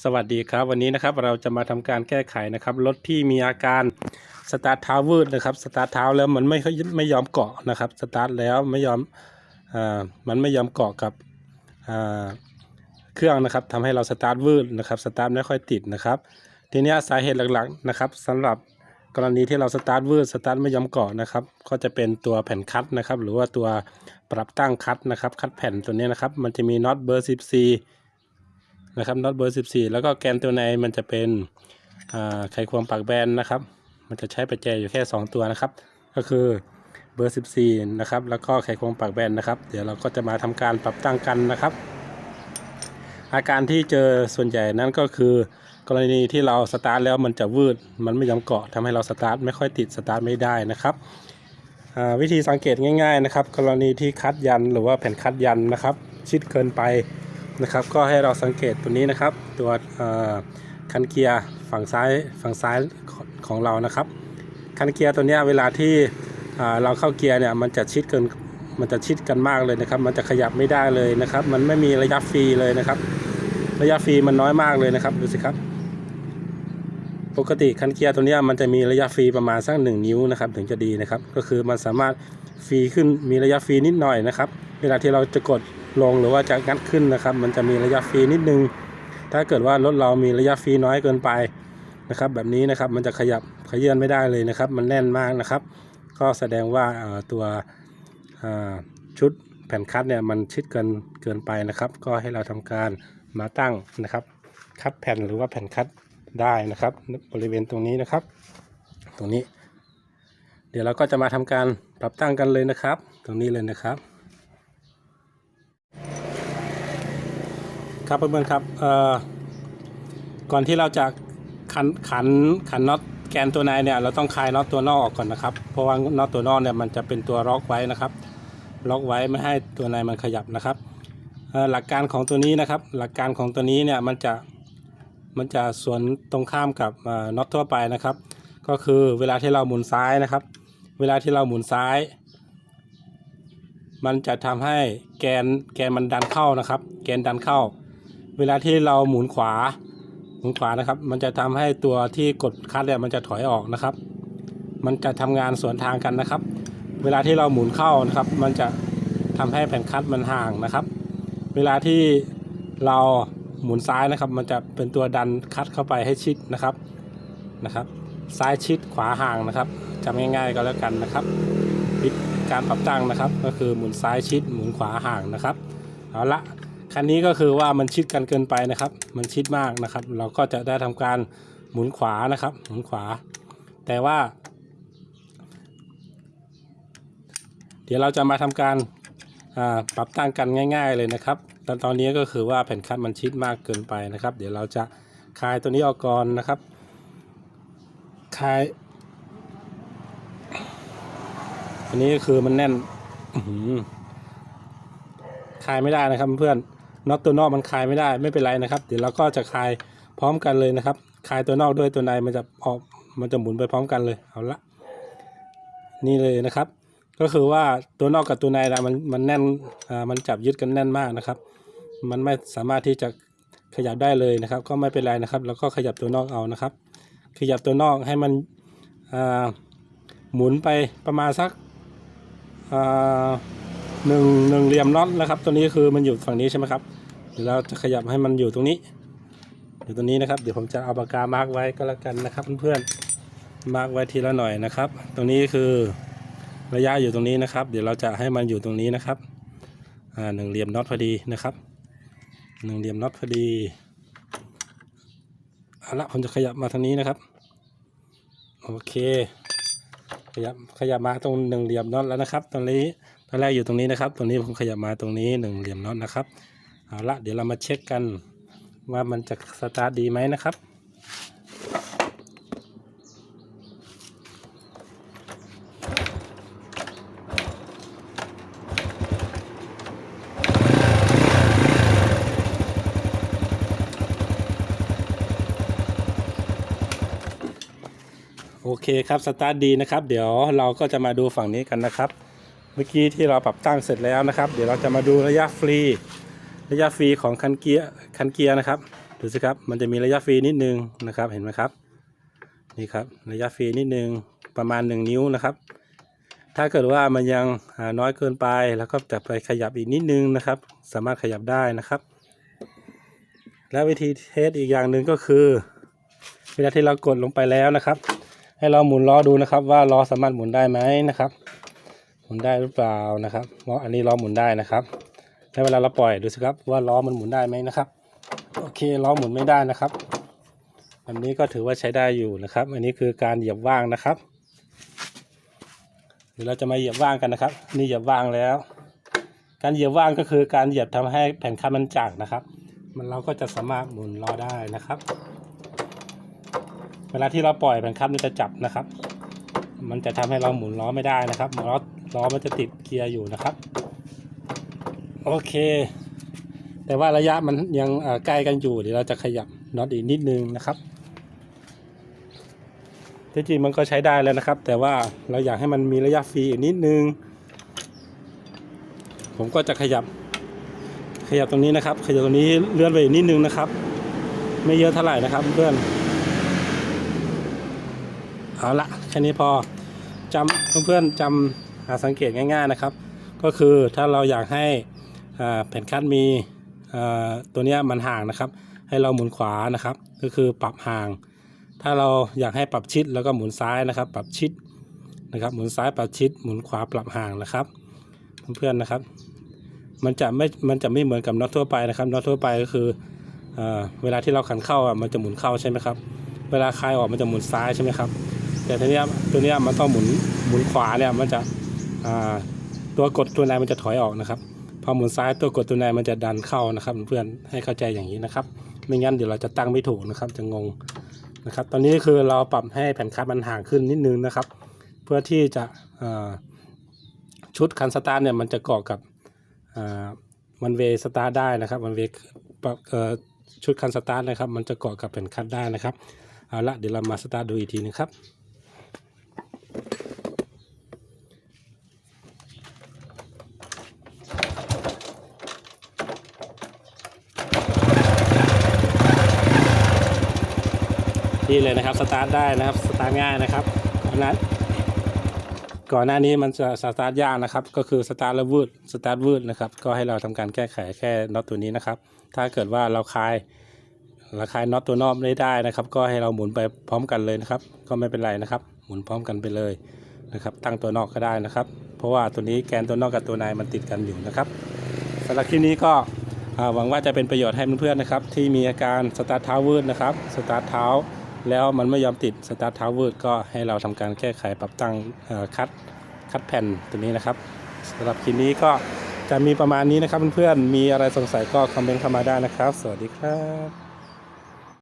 สวัสดีครับ วันนี้นะครับเราจะมาทำการแก้ไขนะครับรถที่มีอาการสตาร์ทเท้าวืดนะครับสตาร์ทเท้าแล้วมันไม่ค่อยไม่ยอมเกาะนะครับสตาร์ทแล้วไม่ยอมอ่ามันไม่ยอมเกาะกับอ่าเครื่องนะครับทำให้เราสตาร์ทวืดนะครับสตาร์ทไม่ค่อยติดนะครับ ทีนี้สาเหตุหลักๆนะครับสำหรับกรณีที่เราสตาร์ทวืดสตาร์ทไม่ยอมเกาะนะครับ ก็จะเป็นตัวแผ่นคัตนะครับ หรือว่าตัวปรับตั้งคัตนะครับคัตแผ่นตัวนี้นะครับ มันจะมีน็อตเบอร์14 นะครับน็อตเบอร์ 14 แล้วก็แกนตัวในมันจะเป็นไขควงปากแบนนะครับ มันจะใช้ประแจอยู่แค่ 2 ตัวนะครับ ก็คือเบอร์ 14 นะครับ แล้วก็ไขควงปากแบนนะครับ เดี๋ยวเราก็จะมาทำการปรับตั้งกันนะครับ อาการที่เจอส่วนใหญ่นั้นก็คือ กรณีที่เราสตาร์ทแล้วมันจะวืด มันไม่ยอมเกาะทำให้เราสตาร์ทไม่ค่อยติดสตาร์ทไม่ได้นะครับวิธีสังเกตง่าย ๆนะครับ กรณีที่คัดยันหรือว่าแผ่นคัดยันนะครับ ชิดเกินไป นะครับ ก็ให้เราสังเกตตัวนี้นะครับ ตัวคันเกียร์ฝั่งซ้ายฝั่งซ้ายของเรานะครับ คันเกียร์ตัวนี้เวลาที่เราเข้าเกียร์เนี่ยมันจะชิดเกินมันจะชิดกันมากเลยนะครับ มันจะขยับไม่ได้เลยนะครับ มันไม่มีระยะฟรีเลยนะครับ ระยะฟรีมันน้อยมากเลยนะครับดูสิครับ ปกติคันเกียร์ตัวนี้มันจะมีระยะฟรีประมาณสักหนึ่งนิ้วนะครับ ถึงจะดีนะครับ ก็คือมันสามารถฟรีขึ้นมีระยะฟรีนิดหน่อยนะครับ เวลาที่เราจะกด ลงหรือว่าจะงัดขึ้นนะครับ มันจะมีระยะฟรีนิดนึง ถ้าเกิดว่ารถเรามีระยะฟรีน้อยเกินไปนะครับ แบบนี้นะครับมันจะขยับขยื่นไม่ได้เลยนะครับ มันแน่นมากนะครับ ก็แสดงว่าตัวชุดแผ่นคัดเนี่ยมันชิดเกินเกินไปนะครับ ก็ให้เราทำการมาตั้งนะครับ คัดแผ่นหรือว่าแผ่นคัดได้นะครับ บริเวณตรงนี้นะครับ ตรงนี้ เดี๋ยวเราก็จะมาทำการปรับตั้งกันเลยนะครับ ตรงนี้เลยนะครับ ครับเพื่อนๆครับเอ่อก่อนที่เราจะขันขันขันน็อตแกนตัวในเนี่ยเราต้องคลายน็อตตัวนอกออกก่อนนะครับ เพราะว่าน็อตตัวนอกเนี่ยมันจะเป็นตัวล็อกไว้นะครับ ล็อกไว้ไม่ให้ตัวในมันขยับนะครับหลักการของตัวนี้นะครับ หลักการของตัวนี้เนี่ยมันจะมันจะสวนตรงข้ามกับน็อตทั่วไปนะครับ ก็คือเวลาที่เราหมุนซ้ายนะครับ เวลาที่เราหมุนซ้าย มันจะทำให้แกนแกนมันดันเข้านะครับ แกนดันเข้า เวลาที่เราหมุนขวาหมุนขวานะครับ มันจะทำให้ตัวที่กดคลัตช์เนี่ยมันจะถอยออกนะครับ มันจะทำงานสวนทางกันนะครับ เวลาที่เราหมุนเข้านะครับ มันจะทำให้แผ่นคลัตช์มันห่างนะครับ เวลาที่เราหมุนซ้ายนะครับ มันจะเป็นตัวดันคลัตช์เข้าไปให้ชิดนะครับนะครับ ซ้ายชิดขวาห่างนะครับจำง่ายๆก็แล้วกันนะครับวิธีการปรับตั้งนะครับ ก็คือหมุนซ้ายชิดหมุนขวาห่างนะครับเอาละ คันนี้ก็คือว่ามันชิดกันเกินไปนะครับ มันชิดมากนะครับ เราก็จะได้ทำการหมุนขวานะครับ หมุนขวา แต่ว่า เดี๋ยวเราจะมาทำการปรับตั้งกันง่าย ๆเลยนะครับตอนตอนนี้ก็คือว่าแผ่นคัดมันชิดมากเกินไปนะครับ เดี๋ยวเราจะคลายตัวนี้ออกก่อนนะครับคลายอันนี้ก็คือมันแน่นคลายไม่ได้นะครับเพื่อน น็อตตัวนอกมันคลายไม่ได้ไม่เป็นไรนะครับ เดี๋ยวเราก็จะคลายพร้อมกันเลยนะครับคลายตัวนอกด้วยตัวในมันจะออกมันจะหมุนไปพร้อมกันเลยเอาละนี่เลยนะครับ ก็คือว่าตัวนอกกับตัวในนะมันมันแน่นอ่ามันจับยึดกันแน่นมากนะครับ มันไม่สามารถที่จะขยับได้เลยนะครับ ก็ไม่เป็นไรนะครับ แล้วก็ขยับตัวนอกเอานะครับ ขยับตัวนอกให้มันอ่าหมุนไปประมาณสักอ่า หนึ่งหนึ่งเหลี่ยมน็อตนะครับ ตัวนี้คือมันอยู่ฝั่งนี้ใช่ไหมครับเดี๋ยวเราจะขยับให้มันอยู่ตรงนี้อยู่ตรงนี้นะครับ เดี๋ยวผมจะเอาปากกามาร์กไว้ก็แล้วกันนะครับเพื่อนๆมาร์กไว้ทีละหน่อยนะครับ ตรงนี้คือระยะอยู่ตรงนี้นะครับ เดี๋ยวเราจะให้มันอยู่ตรงนี้นะครับอ่าหนึ่งเหลี่ยมน็อตพอดีนะครับหนึ่งเหลี่ยมน็อตพอดีเอาละผมจะขยับมาทางนี้นะครับ โอเค ขยับขยับมาตรงหนึ่งเหลี่ยมน็อตแล้วนะครับตอนนี้ตอนแรกอยู่ตรงนี้นะครับ ตรงนี้ผมขยับมาตรงนี้หนึ่งเหลี่ยมน็อตนะครับเอาละเดี๋ยวเรามาเช็คกันว่ามันจะสตาร์ทดีไหมนะครับ เคครับสตาร์ทดีนะครับ เดี๋ยวเราก็จะมาดูฝั่งนี้กันนะครับ เมื่อกี้ที่เราปรับตั้งเสร็จแล้วนะครับ เดี๋ยวเราจะมาดูระยะฟรี ระยะฟรีของคันเกียร์คันเกียร์นะครับดูสิครับมันจะมีระยะฟรีนิดนึงนะครับเห็นไหมครับนี่ครับระยะฟรีนิดนึงประมาณ 1 นิ้วนะครับ ถ้าเกิดว่ามันยังน้อยเกินไปแล้วก็จะไปขยับอีกนิดนึงนะครับ สามารถขยับได้นะครับ แล้ววิธีเทสอีกอย่างหนึ่งก็คือ เวลาที่เรากดลงไปแล้วนะครับ ให้เราหมุนล้อดูนะครับ ว่าล้อสามารถหมุนได้ไหมนะครับ หมุนได้หรือเปล่านะครับล้ออันนี้ล้อหมุนได้นะครับแล้วเวลาเราปล่อยดูสิครับว่าล้อมันหมุนได้ไหมนะครับ โอเคล้อหมุนไม่ได้นะครับอันนี้ก็ถือว่าใช้ได้อยู่นะครับ อันนี้คือการเหยียบว่างนะครับ เดี๋ยวเราจะมาเหยียบว่างกันนะครับ นี่เหยียบว่างแล้ว การเหยียบว่างก็คือการเหยียบทำให้แผ่นคันมันจักนะครับ มันเราก็จะสามารถหมุนล้อได้นะครับ เวลาที่เราปล่อยแผ่นคันมันจะจับนะครับ มันจะทำให้เราหมุนล้อไม่ได้นะครับล้อล้อมันจะติดเกียร์อยู่นะครับ โอเค แต่ว่าระยะมันยังอ่อใกล้กันอยู่เดี๋ยวเราจะขยับน็อตอีกนิดนึงนะครับที่จริงมันก็ใช้ได้แล้วนะครับ แต่ว่าเราอยากให้มันมีระยะฟรีอีกนิดนึง ผมก็จะขยับ ขยับตรงนี้นะครับ ขยับตรงนี้เลื่อนไปอีกนิดนึงนะครับ ไม่เยอะเท่าไหร่นะครับเพื่อน เอาละแค่นี้พอจำเพื่อนๆจำหาสังเกตง่าย ๆนะครับ ก็คือถ้าเราอยากให้แผ่นคัดมีตัวนี้มันห่างนะครับ ให้เราหมุนขวานะครับ ก็คือปรับห่าง ถ้าเราอยากให้ปรับชิดแล้วก็หมุนซ้ายนะครับ ปรับชิดนะครับ หมุนซ้ายปรับชิด หมุนขวาปรับห่างนะครับ เพื่อนๆนะครับ มันจะไม่มันจะไม่เหมือนกับน็อตทั่วไปนะครับน็อตทั่วไปก็คือเอ่อเวลาที่เราขันเข้าอะมันจะหมุนเข้าใช่ไหมครับ เวลาคลายออกมันจะหมุนซ้ายใช่ไหมครับ แต่ทีเนี้ยตัวเนี้ยมันต้องหมุนหมุนขวาเนี่ยมันจะตัวกดตัวในมันจะถอยออกนะครับ พอหมุนซ้ายตัวกดตัวในมันจะดันเข้านะครับ เพื่อนให้เข้าใจอย่างนี้นะครับ ไม่งั้นเดี๋ยวเราจะตั้งไม่ถูกนะครับ จะงงนะครับ ตอนนี้คือเราปรับให้แผ่นคัดมันห่างขึ้นนิดนึงนะครับ เพื่อที่จะชุดคันสตาร์เนี่ยมันจะเกาะกับวันเวสตาร์ได้นะครับวันเวชุดคันสตาร์นะครับ มันจะเกาะกับแผ่นคัดได้นะครับ เอาละเดี๋ยวเรามาสตาร์ดูอีกทีนึงครับี่เลยนะครับสตาร์ทได้นะครับสตาร์ทง่ายนะครับเพราะนั้นก่อนหน้านี้มันจะสตาร์ทยากนะครับ ก็คือสตาร์ทแล้ววืดสตาร์ทวืดนะครับ ก็ให้เราทำการแก้ไขแค่น็อตตัวนี้นะครับ ถ้าเกิดว่าเราคลายเราคลายน็อตตัวนอกไม่ได้นะครับ ก็ให้เราหมุนไปพร้อมกันเลยนะครับ ก็ไม่เป็นไรนะครับ หมุนพร้อมกันไปเลยนะครับ ตั้งตัวนอกก็ได้นะครับ เพราะว่าตัวนี้แกนตัวนอกกับตัวในมันติดกันอยู่นะครับสำหรับคลิปนี้ก็หวังว่าจะเป็นประโยชน์ให้เพื่อนๆนะครับ ที่มีอาการสตาร์ทเท้าวืดนะครับสตาร์ทเท้า แล้วมันไม่ยอมติดสตาร์ททาวเวอร์ก็ให้เราทำการแก้ไขปรับตั้งคัดคัดแผ่นตัวนี้นะครับสำหรับคลิปนี้ก็จะมีประมาณนี้นะครับเพื่อนๆมีอะไรสงสัยก็คอมเมนต์เข้ามาได้นะครับ สวัสดีครับ